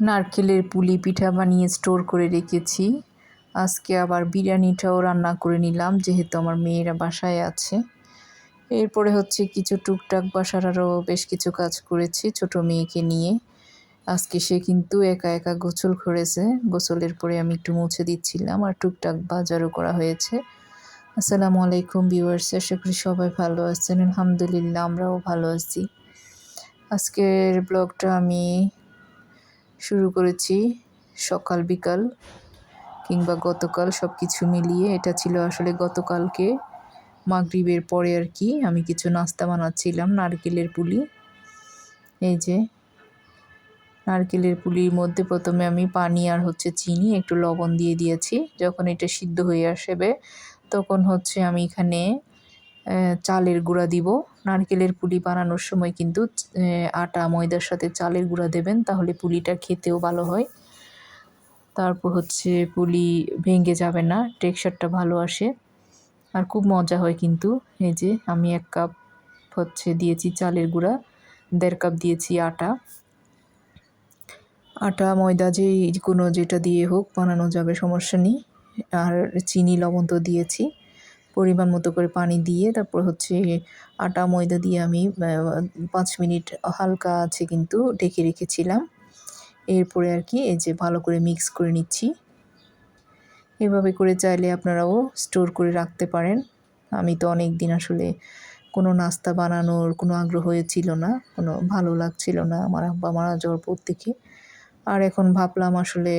নারকেলের পুলি পিঠা বানিয়ে স্টোর করে রেখেছি। আজকে আবার বিরিয়ানিটাও রান্না করে নিলাম, যেহেতু আমার মেয়েরা বাসায় আছে। এরপরে হচ্ছে কিছু টুকটাক বাসার আরও বেশ কিছু কাজ করেছি ছোট মেয়েকে নিয়ে। আজকে সে কিন্তু একা একা গোসল করেছে। গোসলের পরে আমি একটু মুছে দিচ্ছিলাম আর টুকটাক বাজারও করা হয়েছে। আসসালামু আলাইকুম ভিউয়ার্স, আশা করি সবাই ভালো আছেন। আলহামদুলিল্লাহ, আমরাও ভালো আছি। আজকের ব্লগটা আমি শুরু করেছি সকাল, বিকাল কিংবা গতকাল সব কিছু মিলিয়ে। এটা ছিল আসলে গতকালকে মাগরিবের পরে আর কি। আমি কিছু নাস্তা বানাচ্ছিলাম, নারকেলের পুলি। এই যে নারকেলের পুলির মধ্যে প্রথমে আমি পানি আর হচ্ছে চিনি, একটু লবণ দিয়ে দিয়েছি। যখন এটা সিদ্ধ হয়ে আসবে, তখন হচ্ছে আমি এখানে চালের গুঁড়া দিব। নারকেলের পুলি বানানোর সময় কিন্তু আটা, ময়দার সাথে চালের গুঁড়া দেবেন, তাহলে পুলিটা খেতেও ভালো হয়। তারপর হচ্ছে পুলি ভেঙে যাবে না, টেক্সচারটা ভালো আসে। আর খুব মজা হয় কিন্তু, এই যে আমি এক কাপ হচ্ছে দিয়েছি চালের গুঁড়া, দেড় কাপ দিয়েছি আটা। আটা, ময়দা যে কোনো যেটা দিয়ে হোক বানানো যাবে, সমস্যা নেই। আর চিনি, লবণ তো দিয়েছি। পরিমাণ মতো করে পানি দিয়ে তারপর হচ্ছে আটা, ময়দা দিয়ে আমি পাঁচ মিনিট হালকা আছে কিন্তু ঢেকে রেখেছিলাম। এরপরে আর কি এই যে ভালো করে মিক্স করে নিচ্ছি। এভাবে করে চাইলে আপনারাও স্টোর করে রাখতে পারেন। আমি তো অনেক দিন আসলে কোনো নাস্তা বানানোর কোনো আগ্রহ ছিল না, কোনো ভালো লাগছিল না আমার আব্বা মারা যাওয়ার পর থেকে। আর এখন ভাবলাম আসলে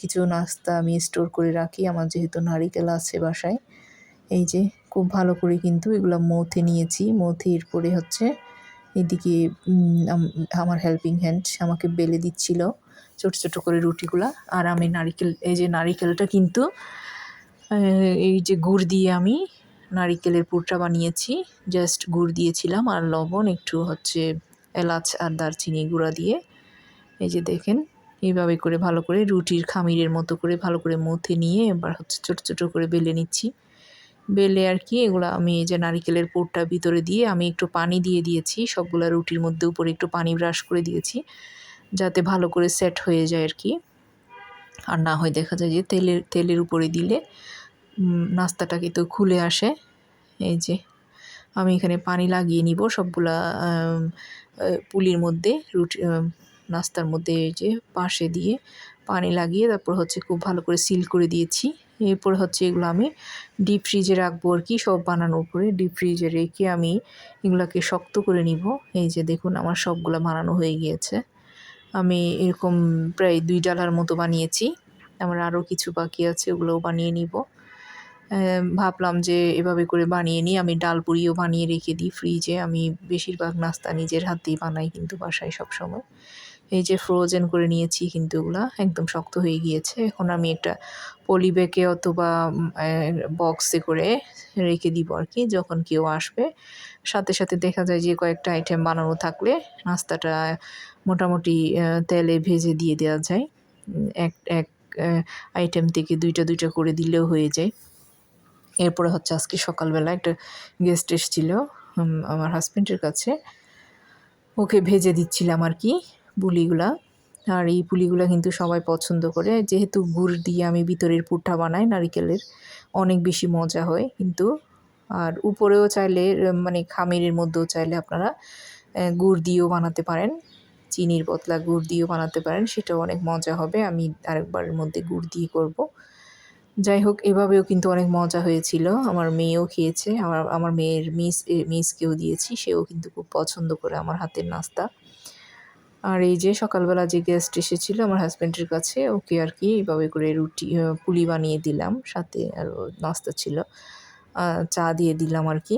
কিছু নাস্তা আমি স্টোর করে রাখি। আমার যেহেতু নারিকেল আছে বাসায় এই যে, খুব ভালো করে কিন্তু এগুলো মৌথে নিয়েছি। মথির এরপরে হচ্ছে এদিকে আমার হেল্পিং হ্যান্ড আমাকে বেলে দিচ্ছিল ছোট ছোট করে রুটিগুলা। আর আমি নারিকেল, এই যে নারিকেলটা কিন্তু এই যে গুড় দিয়ে আমি নারিকেলের পুরটা বানিয়েছি। জাস্ট গুড় দিয়েছিলাম আর লবণ, একটু হচ্ছে এলাচ আর দারচিনি গুঁড়া দিয়ে। এই যে দেখেন, এইভাবে করে ভালো করে রুটির খামিরের মতো করে ভালো করে মথে নিয়ে এবার হচ্ছে ছোট ছোট করে বেলে নিচ্ছি। বেলে আর কি, এগুলো আমি এই যে নারিকেলের পোরটা ভিতরে দিয়ে আমি একটু পানি দিয়ে দিয়েছি, সবগুলো রুটির মধ্যে উপরে একটু পানি ব্রাশ করে দিয়েছি, যাতে ভালো করে সেট হয়ে যায় আর কি। আর না হয় দেখা যায় যে তেলের তেলের উপরে দিলে নাস্তাটা কিন্তু খুলে আসে। এই যে আমি এখানে পানি লাগিয়ে নিব সবগুলা পুলির মধ্যে, রুটি নাস্তার মধ্যে এই যে পাশে দিয়ে পানি লাগিয়ে তারপর হচ্ছে খুব ভালো করে সিল করে দিয়েছি। এরপর হচ্ছে এগুলো আমি ডিপ ফ্রিজে রাখব আর কি, সব বানানোর পরে ডিপ ফ্রিজে রেখে আমি এগুলোকে শক্ত করে নিব। এই যে দেখুন আমার সবগুলো বানানো হয়ে গিয়েছে। আমি এরকম প্রায় দুই ডালার মতো বানিয়েছি। আমার আরও কিছু বাকি আছে, ওগুলোও বানিয়ে নিব। ভাবলাম যে এভাবে করে বানিয়ে নিই। আমি ডাল পুরিও বানিয়ে রেখে দিই ফ্রিজে আমি বেশিরভাগ নাস্তা নিজের হাতেই বানাই কিন্তু বাসায় সবসময়। যে ফ্রোজেন করে নিয়েছি কিন্তু ওগুলা একদম শক্ত হয়ে গিয়েছে। এখন আমি একটা পলি ব্যাগে অথবা বক্সে করে রেখে দিব আর কি যখন কেউ আসবে। সাথে সাথে দেখা যায় যে কয়েকটা আইটেম বানানো থাকলে নাস্তাটা মোটামুটি তেলে ভেজে দিয়ে দেওয়া যায়। এক এক আইটেম থেকে দুইটা দুইটা করে দিলেও হয়ে যায়। এরপরে হচ্ছে আজকে সকালবেলা একটা গেস্ট এসেছিল আমার হাজব্যান্ডের কাছে। ওকে ভেজে দিচ্ছিলাম আর কি। পুলিগুলা। আর এই পুলিগুলা কিন্তু সবাই পছন্দ করে। যেহেতু গুড় দিয়ে আমি ভিতরের পুরটা বানাই নারিকেলের, অনেক বেশি মজা হয় কিন্তু। আর উপরেও চাইলে মানে খামিরের মধ্যেও চাইলে আপনারা গুড় দিয়েও বানাতে পারেন। চিনির বদলা গুড় দিয়েও বানাতে পারেন, সেটাও অনেক মজা হবে। আমি আরেকবারের মধ্যে গুড় দিয়ে করব। যাই হোক, এভাবেও কিন্তু অনেক মজা হয়েছিল। আমার মেয়েও খেয়েছে। আমার আমার মেয়ের মিস মিসকেও দিয়েছি। সেও কিন্তু খুব পছন্দ করে আমার হাতের নাস্তা। আর এই যে সকালবেলা যে গেস্ট এসেছিল আমার হাজব্যান্ডের কাছে ওকে আর কি এইভাবে করে রুটি পুলি বানিয়ে দিলাম সাথে আর নাস্তা ছিল। চা দিয়ে দিলাম আর কি।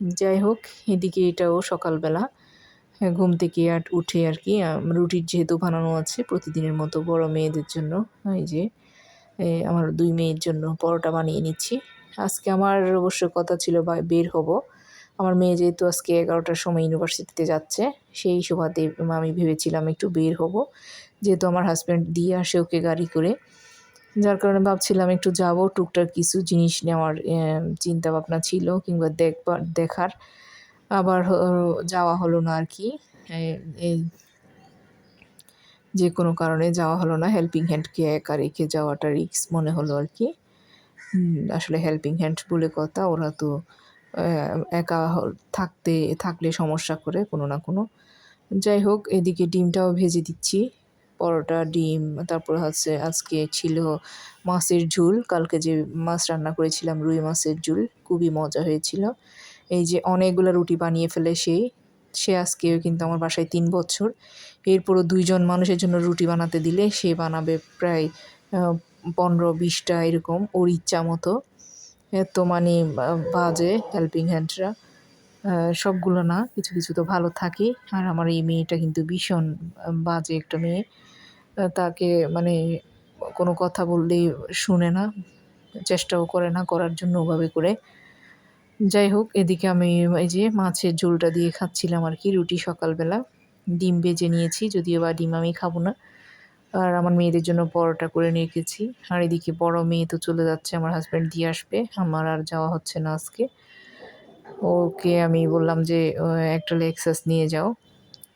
যাই হোক এদিকে এটাও সকালবেলা। হ্যাঁ, ঘুম থেকে আর উঠে আর কি রুটির যেহেতু বানানো আছে প্রতিদিনের মতো বড় মেয়েদের জন্য এই যে আমার দুই মেয়ের জন্য পরোটা বানিয়ে নিচ্ছি। আজকে আমার অবশ্য কথা ছিল বের হব। আমার মেয়ে যেহেতু আজকে এগারোটার সময় ইউনিভার্সিটিতে যাচ্ছে, সেই সুবাদে আমি ভেবেছিলাম একটু বের হব। যেহেতু আমার হাজব্যান্ড দিয়ে আসে ওকে গাড়ি করে, যার কারণে ভাবছিলাম একটু যাব, টুকটাক কিছু জিনিস নেওয়ার চিন্তা ভাবনা ছিল কিংবা দেখবার দেখার। আবার যাওয়া হলো না আর কি এই যে কোনো কারণে যাওয়া হলো না। হেল্পিং হ্যান্ডকে একা রেখে যাওয়াটা রিস্ক মনে হলো আর কি আসলে হেল্পিং হ্যান্ড বলে কথা, ওরা তো একা থাকতে, থাকলে সমস্যা করে কোনো না কোনো। যাই হোক, এদিকে ডিমটাও ভেজে দিচ্ছি। পরোটা, ডিম, তারপর হচ্ছে আজকে ছিল মাছের ঝোল। কালকে যে মাছ রান্না করেছিলাম, রুই মাছের ঝোল, খুবই মজা হয়েছিল। এই যে অনেকগুলো রুটি বানিয়ে ফেলে সেই সে আজকে কিন্তু আমার বাসায় তিন বছর। এরপরও দুইজন মানুষের জন্য রুটি বানাতে দিলে সে বানাবে প্রায় পনেরো বিশটা এরকম ওর ইচ্ছা মতো। এত মানে বাজে হেল্পিং হ্যান্ডরা সবগুলো না, কিছু কিছু তো ভালো থাকে। আর আমার এই মেয়েটা কিন্তু ভীষণ বাজে একটা মেয়ে। তাকে মানে কোনো কথা বললেই শুনে না, চেষ্টাও করে না করার জন্য ওভাবে করে। যাই হোক, এদিকে আমি এই যে মাছের ঝোলটা দিয়ে খাচ্ছিলাম আর কি, রুটি সকালবেলা। ডিম বেজে নিয়েছি, যদিও বা ডিম আমি খাব না। আর আমার মেয়েদের জন্য পরোটা করে নিয়ে রেখেছি আর এদিকে বড় মেয়ে তো চলে যাচ্ছে, আমার হাজব্যান্ড দিয়ে আসবে। আমার আর যাওয়া হচ্ছে না আজকে। ওকে আমি বললাম যে একটা লেক্সাস নিয়ে যাও।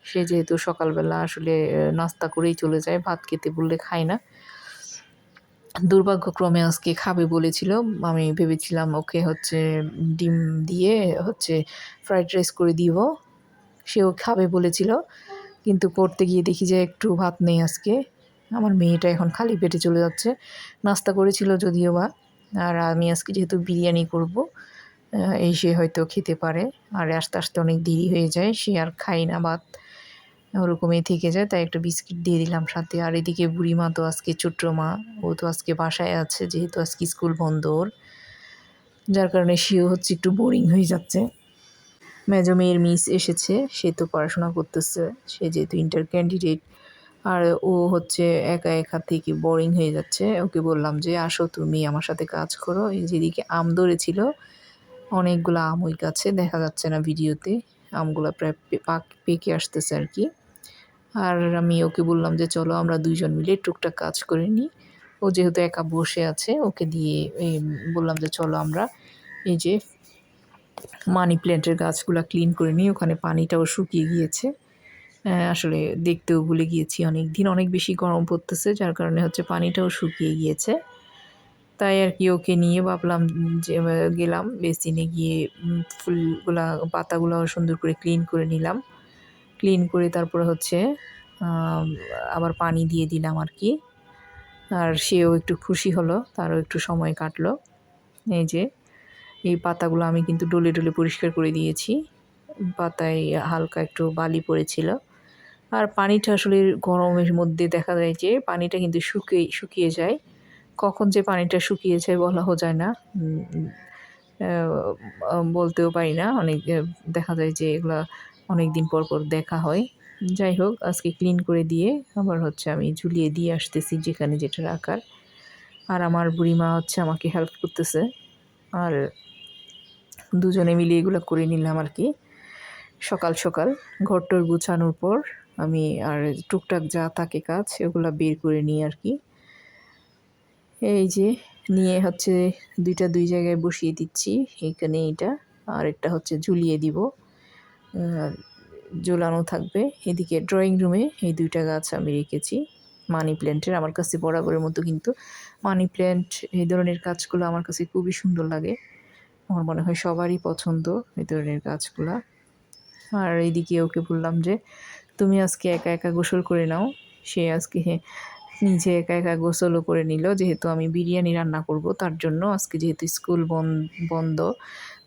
সে যেহেতু সকালবেলা আসলে নাস্তা করেই চলে যায়, ভাত খেতে বললে খায় না। দুর্ভাগ্যক্রমে আজকে খাবে বলেছিল। আমি ভেবেছিলাম ওকে হচ্ছে ডিম দিয়ে হচ্ছে ফ্রাইড রাইস করে দিব। সেও খাবে বলেছিল। কিন্তু করতে গিয়ে দেখি যে একটু ভাত নেই আজকে। আমার মেয়েটা এখন খালি পেটে চলে যাচ্ছে। নাস্তা করেছিল যদিও বা। আর আমি আজকে যেহেতু বিরিয়ানি করব এই সে হয়তো খেতে পারে। আর আস্তে আস্তে অনেক দেরি হয়ে যায়, সে আর খায় না ভাত। ওরকমই থেকে যায়, তাই একটা বিস্কিট দিয়ে দিলাম সাথে। আর এদিকে বুড়ি মা তো আজকে ছোট্ট মা, ও তো আজকে বাসায় আছে, যেহেতু আজকে স্কুল বন্ধ ওর। যার কারণে সেও হচ্ছে একটু বোরিং হয়ে যাচ্ছে। মেজো মেয়ের মিস এসেছে, সে তো পড়াশোনা করতেছে, সে যেহেতু ইন্টার ক্যান্ডিডেট আর ও হচ্ছে একা একা থেকে বোরিং হয়ে যাচ্ছে। ওকে বললাম যে, আসো তুমি আমার সাথে কাজ করো। এই যেদিকে আম ধরেছিল, অনেকগুলো আম ওই গাছে, দেখা যাচ্ছে না ভিডিওতে। আমগুলো প্রায় পাক- পেকে আসতেছে আর কি। আর আমি ওকে বললাম যে, চলো আমরা দুইজন মিলে টুকটাক কাজ করে নিই। ও যেহেতু একা বসে আছে, ওকে দিয়ে এই বললাম যে, চলো আমরা এই যে মানি প্ল্যান্টের গাছগুলো ক্লিন করে নিই। ওখানে পানিটাও শুকিয়ে গিয়েছে। আসলে দেখতেও ভুলে গিয়েছি অনেক দিন অনেক বেশি গরম পড়তেছে, যার কারণে হচ্ছে পানিটাও শুকিয়ে গিয়েছে। তাই আর কি ওকে নিয়ে ভাবলাম যে গেলাম বেসিনে গিয়ে ফুলগুলা, পাতাগুলো সুন্দর করে ক্লিন করে নিলাম। ক্লিন করে তারপরে হচ্ছে আবার পানি দিয়ে দিলাম আর কি। আর সেও একটু খুশি হলো, তারও একটু সময় কাটলো। এই যে, এই পাতাগুলো আমি কিন্তু ডলে ডলে পরিষ্কার করে দিয়েছি। পাতায় হালকা একটু বালি পড়েছিল। আর পানিটা আসলে গরমের মধ্যে দেখা যায় যে পানিটা কিন্তু শুকিয়ে শুকিয়ে যায়। কখন যে পানিটা শুকিয়ে যায় বলাও যায় না বলতেও পারি না। অনেক দেখা যায় যে এগুলা অনেক দিন পর পর দেখা হয়। যাই হোক, আজকে ক্লিন করে দিয়ে আবার হচ্ছে আমি ঝুলিয়ে দিয়ে আসতেছি যেখানে যেটা রাখার। আর আমার বুড়িমা হচ্ছে আমাকে হেল্প করতেছে। আর দুজনে মিলে এগুলো করে নিলাম আর কি। সকাল সকাল ঘরটর গুছানোর পর আমি আর টুকটাক যা থাকে কাজ, ওগুলো বের করে নিই আর কি এই যে, নিয়ে হচ্ছে দুইটা দুই জায়গায় বসিয়ে দিচ্ছি এইখানে এইটা, আর একটা হচ্ছে ঝুলিয়ে দিব। ঝোলানো থাকবে, এদিকে ড্রয়িং রুমে এই দুইটা গাছ আমি রেখেছি মানি প্ল্যান্টের আমার কাছে বরাবরের মতো কিন্তু মানি প্ল্যান্ট এই ধরনের গাছগুলো আমার কাছে খুবই সুন্দর লাগে। আমার মনে হয় সবারই পছন্দ এই ধরনের গাছগুলা আর এইদিকে ওকে বললাম যে তুমি আজকে একা একা গোসল করে নাও। সে আজকে নিজে একা একা গোসলও করে নিল। যেহেতু আমি বিরিয়ানি রান্না করব, তার জন্য আজকে যেহেতু স্কুল বন- বন্ধ,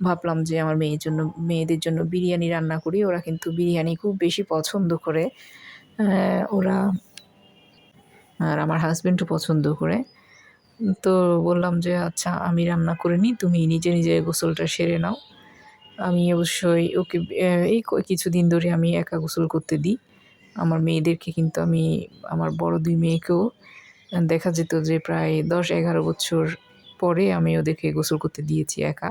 ভাবলাম যে আমার মেয়ের জন্য, মেয়েদের জন্য বিরিয়ানি রান্না করি। ওরা কিন্তু বিরিয়ানি খুব বেশি পছন্দ করে। ওরা আর আমার হাজব্যান্ডও পছন্দ করে। তো বললাম যে আচ্ছা আমি রান্না করে নিই। তুমি নিজে নিজে গোসলটা সেরে নাও। আমি অবশ্যই ওকে এই কিছুদিন ধরে আমি একা গোসল করতে দিই। আমার মেয়েদেরকে কিন্তু আমি, আমার বড় দুই মেয়েকেও দেখা যেত যে প্রায় দশ এগারো বছর পরে আমি ওদেরকে গোসল করতে দিয়েছি একা।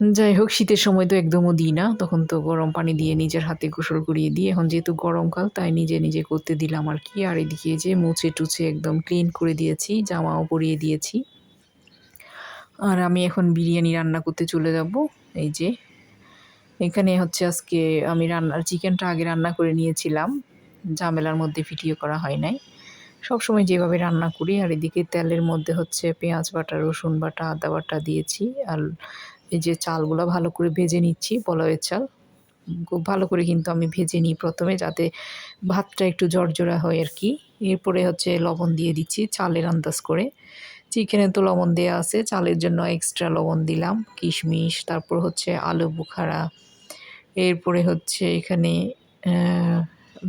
যাই হোক, শীতের সময় তো একদমও দিই না। তখন তো গরম পানি দিয়ে নিজের হাতে গোসল করিয়ে দিই। এখন যেহেতু গরমকাল, তাই নিজে নিজে করতে দিলাম আর কি। আর এদিকে যে মুছে টুছে একদম ক্লিন করে দিয়েছি, জামাও পরিয়ে দিয়েছি। আর আমি এখন বিরিয়ানি রান্না করতে চলে যাব। এই যে, এখানে হচ্ছে আজকে আমি রান্নার চিকেনটা আগে রান্না করে নিয়েছিলাম। ঝামেলার মধ্যে ভিডিও করা হয় নাই। সবসময় যেভাবে রান্না করি, আর এদিকে তেলের মধ্যে হচ্ছে পেঁয়াজ বাটা, রসুন বাটা, আদা বাটা দিয়েছি। আর এই যে চালগুলো ভালো করে ভেজে নিচ্ছি, পলাওয়ের চাল। খুব ভালো করে কিন্তু আমি ভেজে নিই প্রথমে, যাতে ভাতটা একটু জর্জরা হয় আর কি। এরপরে হচ্ছে লবণ দিয়ে দিচ্ছি চালের আন্দাজ করে। চিকেনে তো লবণ দেওয়া আছে, চালের জন্য এক্সট্রা লবণ দিলাম, কিশমিশ, তারপর হচ্ছে আলু বুখারা, এরপরে হচ্ছে এখানে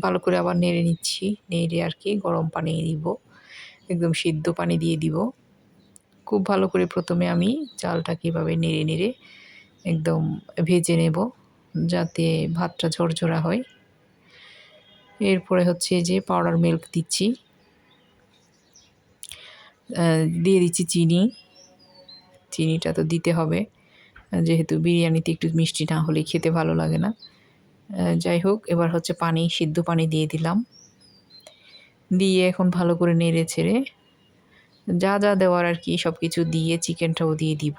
ভালো করে আবার নেড়ে নিচ্ছি, নেড়ে আর কি গরম পানি দিব, একদম সিদ্ধ পানি দিয়ে দিব। খুব ভালো করে প্রথমে আমি চালটা কীভাবে নেড়ে নেড়ে একদম ভেজে নেব, যাতে ভাতটা ঝরঝরা হয়। এরপরে হচ্ছে যে পাউডার মিল্ক দিচ্ছি। দিয়ে দিচ্ছি চিনি। চিনিটা তো দিতে হবে। যেহেতু বিরিয়ানিতে একটু মিষ্টি না হলে খেতে ভালো লাগে না। যাই হোক, এবার হচ্ছে পানি, সিদ্ধ পানি দিয়ে দিলাম। দিয়ে এখন ভালো করে নেড়ে ছেড়ে যা যা দেওয়ার আর কি সব কিছু দিয়ে চিকেনটাও দিয়ে দিব।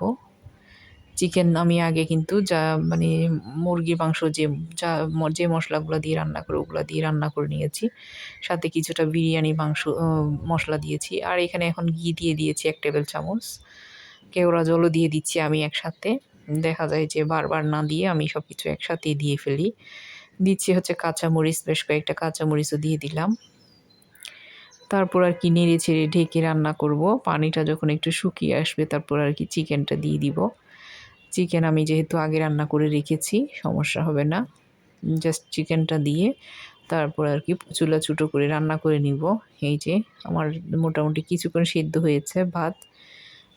চিকেন আমি আগে কিন্তু যা মানে মুরগির মাংস যে যা যে মশলাগুলো দিয়ে রান্না করে, ওগুলো দিয়ে রান্না করে নিয়েছি। সাথে কিছুটা বিরিয়ানি মাংস মশলা দিয়েছি। আর এখানে এখন ঘি দিয়ে দিয়েছি এক টেবিল চামচ। কেওড়া জলও দিয়ে দিচ্ছি আমি একসাথে। দেখা যায় যে বারবার না দিয়ে আমি সব কিছু একসাথেই দিয়ে ফেলি। দিচ্ছি হচ্ছে কাঁচামরিচ, বেশ কয়েকটা কাঁচামরিচও দিয়ে দিলাম। তারপর আর কি নেড়ে ছেড়ে ঢেকে রান্না করব। পানিটা যখন একটু শুকিয়ে আসবে, তারপর আর কি চিকেনটা দিয়ে দিব। চিকেন আমি যেহেতু আগে রান্না করে রেখেছি, সমস্যা হবে না। জাস্ট চিকেনটা দিয়ে তারপর আর কি চুলা চুটো করে রান্না করে নিব। এই যে আমার মোটামুটি কিছুক্ষণ সিদ্ধ হয়েছে ভাত।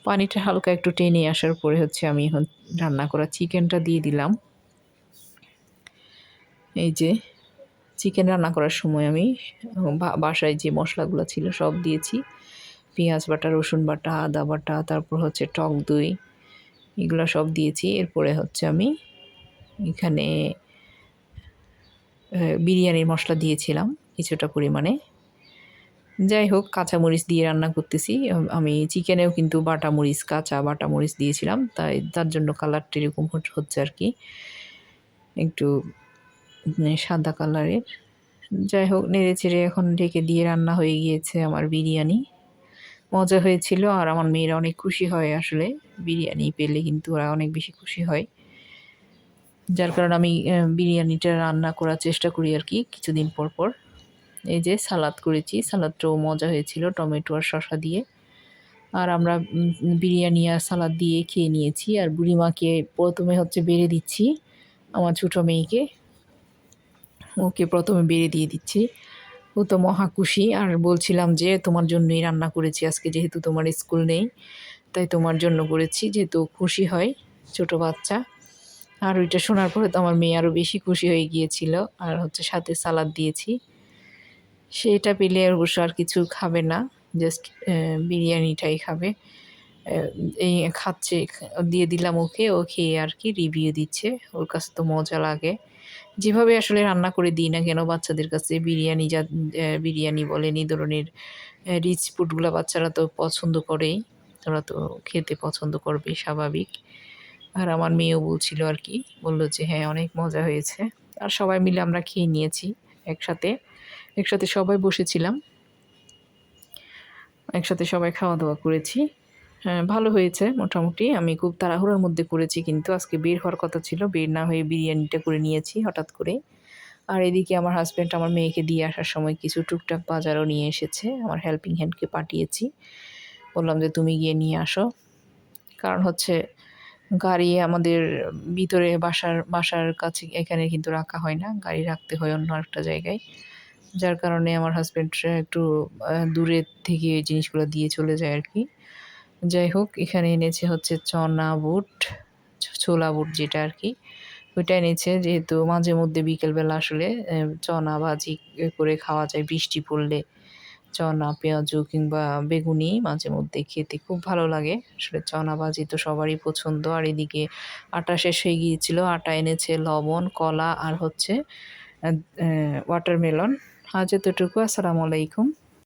পানিটা হালকা একটু টেনে আসার পরে হচ্ছে আমি এখন রান্না করা চিকেনটা দিয়ে দিলাম। এই যে চিকেন রান্না করার সময় আমি বাসায় যে মশলাগুলো ছিল সব দিয়েছি। পেঁয়াজ বাটা, রসুন বাটা, আদা বাটা, তারপর হচ্ছে টক দই। এগুলো সব দিয়েছি। এরপরে হচ্ছে আমি এখানে বিরিয়ানির মশলা দিয়েছিলাম কিছুটা পরিমাণে। যাই হোক, কাঁচামরিচ দিয়ে রান্না করতেছি। আমি চিকেনেও কিন্তু বাটা মরিচ কাঁচা বাটা মরিচ দিয়েছিলাম। তাই তার জন্য কালারটা এরকম হচ্ছে আর কি। একটু সাদা কালারের। যাই হোক, নেড়ে চেড়ে এখন ঢেকে দিয়ে রান্না হয়ে গিয়েছে আমার বিরিয়ানি। মজা হয়েছিল আর আমার মেয়েরা অনেক খুশি হয় আসলে। বিরিয়ানি পেলে কিন্তু ওরা অনেক বেশি খুশি হয়। যার কারণে আমি বিরিয়ানিটা রান্না করার চেষ্টা করি আর কি কিছুদিন পর পর। এই যে সালাদ করেছি, সালাদটাও মজা হয়েছিল, টমেটো আর শশা দিয়ে। আর আমরা বিরিয়ানি আর সালাদ দিয়ে খেয়ে নিয়েছি আর বুড়িমাকে প্রথমে হচ্ছে বেড়ে দিচ্ছি, আমার ছোটো মেয়েকে। ওকে প্রথমে বেড়ে দিয়ে দিচ্ছি। ও তো মহা খুশি। আর বলছিলাম যে, তোমার জন্যই রান্না করেছি। আজকে যেহেতু তোমার স্কুল নেই, তাই তোমার জন্য করেছি, যেহেতু খুশি হয়, ছোট বাচ্চা। আর ওইটা শোনার পরে তো আমার মেয়ে আরও বেশি খুশি হয়ে গিয়েছিল। আর হচ্ছে সাথে সালাদ দিয়েছি। সেটা পেলে অবশ্য আর কিছু খাবে না জাস্ট বিরিয়ানিটাই খাবে। এই খাচ্ছে, দিয়ে দিলাম ওকে, ও খেয়ে আর কি রিভিউ দিচ্ছে। ওর কাছে তো মজা লাগে। যেভাবে আসলে রান্না করে দিই না কেন বাচ্চাদের কাছে, বিরিয়ানি যা বিরিয়ানি বলেন এই ধরনের রিচ ফুডগুলো বাচ্চারা তো পছন্দ করেই। ওরা তো খেতে পছন্দ করবে, স্বাভাবিক। আর আমার মেয়েও বলছিল আর কি, বলল যে হ্যাঁ অনেক মজা হয়েছে। আর সবাই মিলে আমরা খেয়ে নিয়েছি একসাথে। একসাথে সবাই বসেছিলাম। একসাথে সবাই খাওয়া দাওয়া করেছি। ভালো হয়েছে মোটামুটি। আমি খুব তাড়াহুড়োর মধ্যে করেছি কিন্তু আজকে বের হওয়ার কথা ছিল। বের না হয়ে বিরিয়ানিটা করে নিয়েছি হঠাৎ করে। আর এদিকে আমার হাজব্যান্ড আমার মেয়েকে দিয়ে আসার সময় কিছু টুকটাক বাজারও নিয়ে এসেছে। আমার হেল্পিং হ্যান্ডকে পাঠিয়েছি। বললাম যে, তুমি গিয়ে নিয়ে আসো। কারণ হচ্ছে গাড়ি আমাদের ভিতরে বাসার বাসার কাছে এখানে কিন্তু রাখা হয় না। গাড়ি রাখতে হয় অন্য একটা জায়গায়। যার কারণে আমার হাজব্যান্ড একটু দূরের থেকে জিনিসগুলো দিয়ে চলে যায় আর কি যাই হোক, এখানে এনেছে হচ্ছে চনা বুট ছোলা বুট যেটা আর কি। ওইটা এনেছে যেহেতু মাঝে মধ্যে বিকেলবেলা আসলে চনা ভাজি করে খাওয়া যায়, বৃষ্টি পড়লে। চনা, পেঁয়াজু কিংবা বেগুনি মাঝে মধ্যে খেতে খুব ভালো লাগে। আসলে চনা ভাজি তো সবারই পছন্দ। আর এদিকে আটা শেষ হয়ে গিয়েছিল, আটা এনেছে লবণ, কলা আর হচ্ছে ওয়াটারমেলন আজ এতটুকু। আসসালামু আলাইকুম।